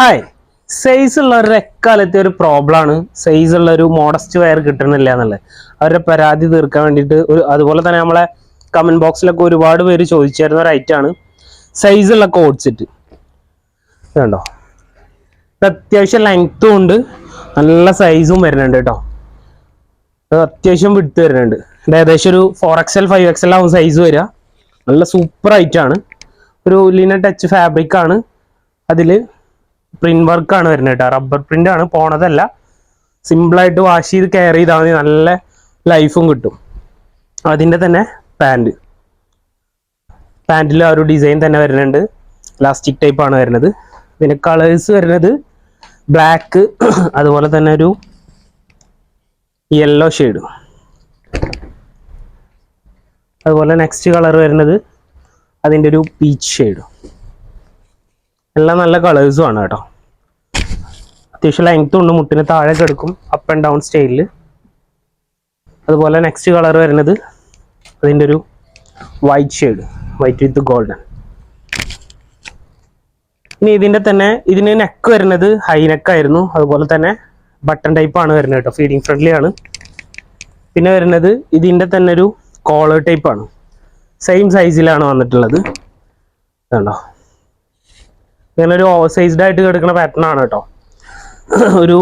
Hi size ഉള്ള ഒരു എക്കാലത്തെ ഒരു പ്രോബ്ലം ആണ്. സൈസ് ഉള്ള ഒരു മോഡസ്റ്റ് വയർ കിട്ടുന്നില്ല എന്നുള്ളത്. അവരുടെ പരാതി തീർക്കാൻ വേണ്ടിയിട്ട് ഒരു അതുപോലെ തന്നെ നമ്മളെ കമന്റ് ബോക്സിലൊക്കെ ഒരുപാട് പേര് ചോദിച്ചിരുന്ന ഒരു ഐറ്റമാണ് ആണ്. സൈസ് ഉള്ള കോഡ് സെറ്റ് കണ്ടോ ഇത് അത്യാവശ്യം ലെങ്ത്തും ഉണ്ട്. നല്ല സൈസും വരുന്നുണ്ട് കേട്ടോ. അത് അത്യാവശ്യം വിട്ട് വരുന്നുണ്ട്. ഏകദേശം ഒരു four X L five X L ആവും സൈസ് വരിക. നല്ല സൂപ്പർ ആണ്. ഒരു ലിന ടച്ച് ഫാബ്രിക് ആണ്. അതിൽ പ്രിന്റ് വർക്ക് ആണ് വരുന്നത് കേട്ടോ. റബ്ബർ പ്രിന്റ് ആണ്. പോണതല്ല. സിമ്പിളായിട്ട് വാഷ് ചെയ്ത് കെയർ ചെയ്താൽ മതി. നല്ല ലൈഫും കിട്ടും. അതിന്റെ തന്നെ പാന്റ് പാന്റിൽ ആ ഒരു ഡിസൈൻ തന്നെ വരുന്നുണ്ട്. ഇലാസ്റ്റിക് ടൈപ്പ് ആണ് വരുന്നത്. പിന്നെ കളേഴ്സ് വരുന്നത് ബ്ലാക്ക് അതുപോലെ തന്നെ ഒരു യെല്ലോ ഷെയ്ഡ് അതുപോലെ നെക്സ്റ്റ് കളർ വരുന്നത് അതിന്റെ ഒരു പീച്ച് ഷെയ്ഡ് എല്ലാം നല്ല കളേഴ്സും ആണ് കേട്ടോ. അത്യാവശ്യം ലെങ്ത്തും ഉണ്ട് മുട്ടിന് താഴെ കിടക്കും അപ്പ് ആൻഡ് ഡൗൺ സ്റ്റൈലിൽ അതുപോലെ നെക്സ്റ്റ് കളർ വരുന്നത് അതിന്റെ ഒരു white shade white with golden ഇനി ഇതിന്റെ തന്നെ ഇതിന് നെക്ക് വരുന്നത് ഹൈ നെക്കായിരുന്നു അതുപോലെ തന്നെ ബട്ടൺ ടൈപ്പ് ആണ് വരുന്നത് കേട്ടോ ഫീഡിങ് ഫ്രണ്ട്ലി ആണ്. പിന്നെ വരുന്നത് ഇതിന്റെ തന്നെ ഒരു കോളർ ടൈപ്പ് ആണ്. സെയിം സൈസിലാണ് വന്നിട്ടുള്ളത്. കണ്ടോ ഇങ്ങനെ ഒരു ഓവർ സൈസ്ഡ് ആയിട്ട് കിടക്കുന്ന പാറ്റേൺ ആണ് കേട്ടോ. ഒരു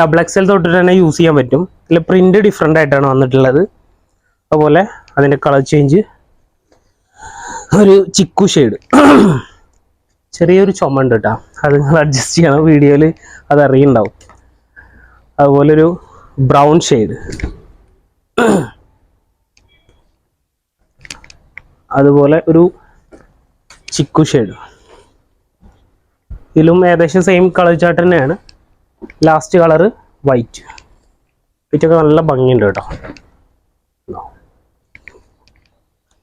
ഡബിൾ എക്സൽ തൊട്ടിട്ട് തന്നെ യൂസ് ചെയ്യാൻ പറ്റും. ഇതിൽ പ്രിന്റ് ഡിഫറെന്റ് ആയിട്ടാണ് വന്നിട്ടുള്ളത്. അതുപോലെ അതിന്റെ കളർ ചേഞ്ച് ഒരു ചിക്കു ഷെയ്ഡ് ചെറിയൊരു ചുമ ഉണ്ട് കേട്ടോ. അത് നിങ്ങൾ അഡ്ജസ്റ്റ് ചെയ്യണം. വീഡിയോയിൽ അത് അറിയുണ്ടാവും. അതുപോലെ ഒരു ബ്രൗൺ ഷെയ്ഡ് അതുപോലെ ഒരു ചിക്കു ഷെയ്ഡ് ഇതിലും ഏകദേശം സെയിം കളർ ചാർട്ട് തന്നെയാണ്. ലാസ്റ്റ് കളർ വൈറ്റ് വൈറ്റൊക്കെ നല്ല ഭംഗിയുണ്ട് കേട്ടോ.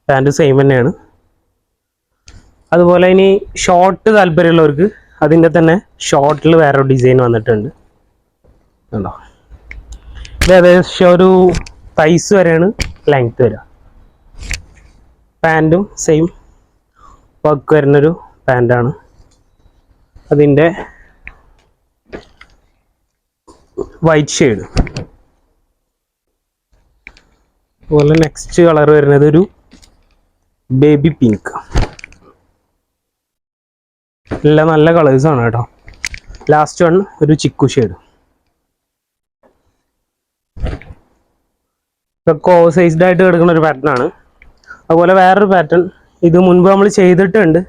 പാന്റ് സെയിം തന്നെയാണ്. അതുപോലെ ഇനി ഷോർട്ട് താല്പര്യമുള്ളവർക്ക് അതിന്റെ തന്നെ ഷോർട്ടിൽ വേറെ ഡിസൈൻ വന്നിട്ടുണ്ട്. കേട്ടോ ഇത് ഏകദേശം ഒരു തൈസ് വരെയാണ് ലെങ്ത് വരിക. പാന്റും സെയിം വർക്ക് വരുന്നൊരു പാന്റാണ് അതിന്റെ വൈറ്റ് ഷെയ്ഡ് അതുപോലെ നെക്സ്റ്റ് കളർ വരുന്നത് ഒരു ബേബി പിങ്ക് എല്ലാം നല്ല കളേഴ്സാണ് കേട്ടോ. ലാസ്റ്റ് വൺ ഒരു ചിക്കു ഷെയ്ഡ് ഇതൊക്കെ ഓവർ സൈസ്ഡ് ആയിട്ട് കിടക്കുന്ന ഒരു പാറ്റേൺ ആണ്. അതുപോലെ വേറൊരു പാറ്റേൺ ഇത് മുൻപ് നമ്മൾ ചെയ്തിട്ടുണ്ട്.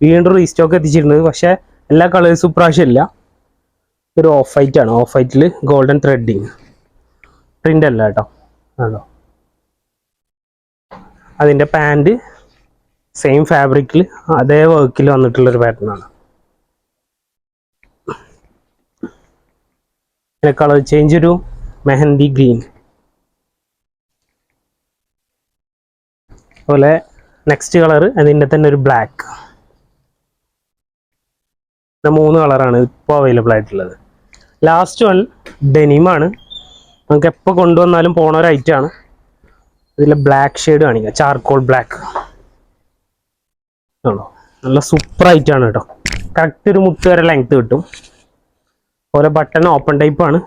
വീണ്ടും റീസ്റ്റോക്ക് എത്തിച്ചിരുന്നത്. പക്ഷേ എല്ലാ കളേഴ്സും പ്രാവശ്യം ഇല്ല. ഒരു ഓഫ് വൈറ്റ് ആണ്. ഓഫ് വൈറ്റിൽ ഗോൾഡൻ ത്രെഡിങ് പ്രിന്റ് അല്ല കേട്ടോ. ആണോ? അതിന്റെ പാന്റ് സെയിം ഫാബ്രിക്കിൽ അതേ വർക്കിൽ വന്നിട്ടുള്ളൊരു പാറ്റേൺ ആണ്. പിന്നെ കളർ ചേഞ്ച് ഒരു മെഹന്തി ഗ്രീൻ അതുപോലെ നെക്സ്റ്റ് കളർ അതിന്റെ തന്നെ ഒരു ബ്ലാക്ക് മൂന്ന് കളറാണ് ഇപ്പോൾ അവൈലബിൾ ആയിട്ടുള്ളത്. ലാസ്റ്റ് വൺ ഡെനിമാണ് നമുക്ക് എപ്പോൾ കൊണ്ടുവന്നാലും പോണ ഒരു ഐറ്റം ആണ്. ഇതിൽ ബ്ലാക്ക് ഷെയ്ഡ് കാണിക്കുക ചാർക്കോൾ ബ്ലാക്ക് ആണോ നല്ല സൂപ്പർ ആണ് കേട്ടോ. കറക്റ്റ് ഒരു മുട്ട് വരെ ലെങ്ത് കിട്ടും. ഓരോ ബട്ടൺ ഓപ്പൺ ടൈപ്പ് ആണ്.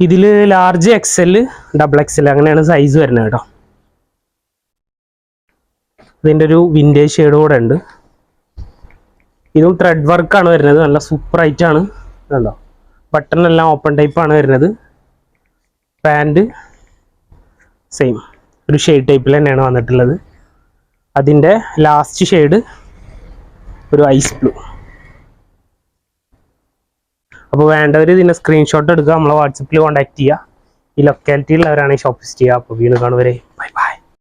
ഇതിൽ ലാർജ് എക്സൽ ഡബിൾ എക്സൽ അങ്ങനെയാണ് സൈസ് വരുന്നത് കേട്ടോ. ഇതിന്റെ ഒരു വിന്റേജ് ഷെയ്ഡ് കൂടെ ഉണ്ട്. ഇതും ത്രെഡ് വർക്കാണ് വരുന്നത്. നല്ല സൂപ്പർ ആണ്. കണ്ടോ? ബട്ടൺ എല്ലാം ഓപ്പൺ ടൈപ്പ് ആണ് വരുന്നത്. പാന്റ് സെയിം ഒരു ഷെയ്ഡ് ടൈപ്പിൽ തന്നെയാണ് വന്നിട്ടുള്ളത്. അതിന്റെ ലാസ്റ്റ് ഷെയ്ഡ് ഒരു ഐസ് ബ്ലൂ അപ്പോൾ വേണ്ടവർ ഇതിന്റെ സ്ക്രീൻഷോട്ട് എടുക്കുക. നമ്മളെ വാട്സപ്പിൽ കോൺടാക്ട് ചെയ്യുക. ഈ ലൊക്കാലിറ്റിയിലുള്ളവരാണ് ഈ ഷോപ്പ് ചെയ്യുക. അപ്പോൾ വീണ് കാണുവരെ